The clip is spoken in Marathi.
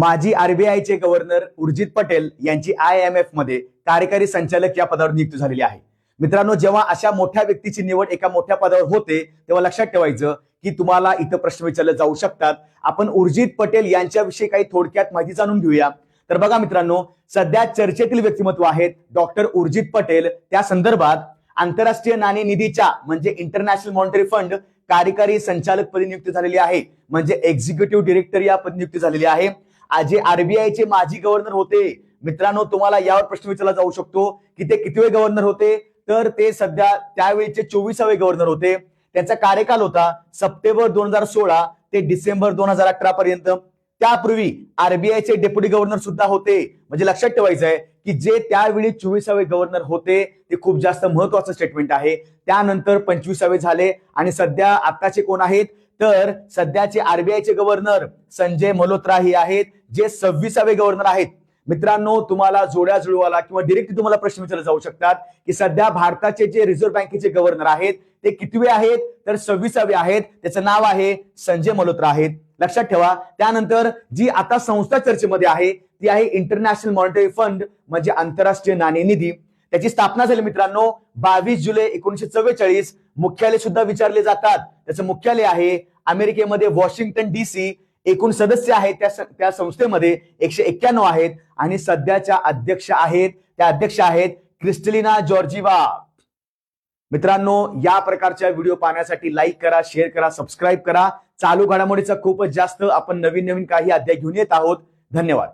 माजी आरबीआयचे गव्हर्नर उर्जित पटेल यांची आय एम एफमध्ये कार्यकारी संचालक या पदावर नियुक्ती झालेली आहे. मित्रांनो जेव्हा अशा मोठ्या व्यक्तीची निवड एका मोठ्या पदावर होते तेव्हा लक्षात ठेवायचं की तुम्हाला इथं प्रश्न विचारले जाऊ शकतात. आपण उर्जित पटेल यांच्याविषयी काही थोडक्यात माहिती जाणून घेऊया. तर बघा मित्रांनो सध्या चर्चेतील व्यक्तिमत्व आहेत डॉक्टर उर्जित पटेल. त्या संदर्भात आंतरराष्ट्रीय नाणेनिधीच्या म्हणजे इंटरनॅशनल मॉनिटरी फंड कार्यकारी संचालक पदी नियुक्ती झालेली आहे. म्हणजे एक्झिक्युटिव्ह डिरेक्टर या पदी नियुक्ती झालेली आहे. आज जे आरबीआयचे माजी गव्हर्नर होते मित्रांनो तुम्हाला यावर प्रश्न विचारला जाऊ शकतो की ते कितवे गव्हर्नर होते? तर ते सध्या त्यावेळेचे चोवीसावे गव्हर्नर होते. त्यांचा कार्यकाल होता सप्टेंबर दोन हजार सोळा ते डिसेंबर दोन हजार अठरा पर्यंत. त्यापूर्वी आरबीआयचे डेप्युटी गव्हर्नर सुद्धा होते. म्हणजे लक्षात ठेवायचं आहे की जे त्यावेळी चोवीसावे गव्हर्नर होते ते खूप जास्त महत्वाचं स्टेटमेंट आहे. त्यानंतर पंचवीसावे झाले आणि सध्या आताचे कोण आहेत? तर सध्याचे आरबीआयचे गव्हर्नर संजय मल्होत्रा हे आहेत जे सव्वीसावे गव्हर्नर आहेत. मित्रांनो तुम्हाला जोड्या जुळवाला किंवा डिरेक्ट तुम्हाला प्रश्न विचारले जाऊ शकतात की सध्या भारताचे जे रिझर्व्ह बँकेचे गव्हर्नर आहेत ते कितवे आहेत? तर सव्वीसावे आहेत. त्याचं नाव आहे संजय मल्होत्रा आहेत. लक्षात ठेवा. त्यानंतर जी आता संस्था चर्चेमध्ये आहे ती आहे इंटरनॅशनल मॉनिटरी फंड म्हणजे आंतरराष्ट्रीय नाणेनिधी त्याची स्थापना झाली मित्रांनो बावीस जुलै एकोणीशे चव्वेचाळीस. मुख्यालय सुद्धा विचारले जातात. त्याचं मुख्यालय आहे अमेरिकेमध्ये वॉशिंग्टन डीसी एकूण सदस्य आहेत त्या त्या संस्थेमध्ये एकशे एक्क्याण्णव आहेत आणि सध्याच्या अध्यक्ष आहेत त्या अध्यक्ष आहेत क्रिस्टलिना जॉर्जिवा. मित्रांनो या प्रकारच्या व्हिडिओ पाहण्यासाठी लाईक करा शेअर करा सबस्क्राईब करा. चालू घडामोडीचा खूपच जास्त आपण नवीन नवीन काही अध्याय घेऊन येत आहोत. धन्यवाद.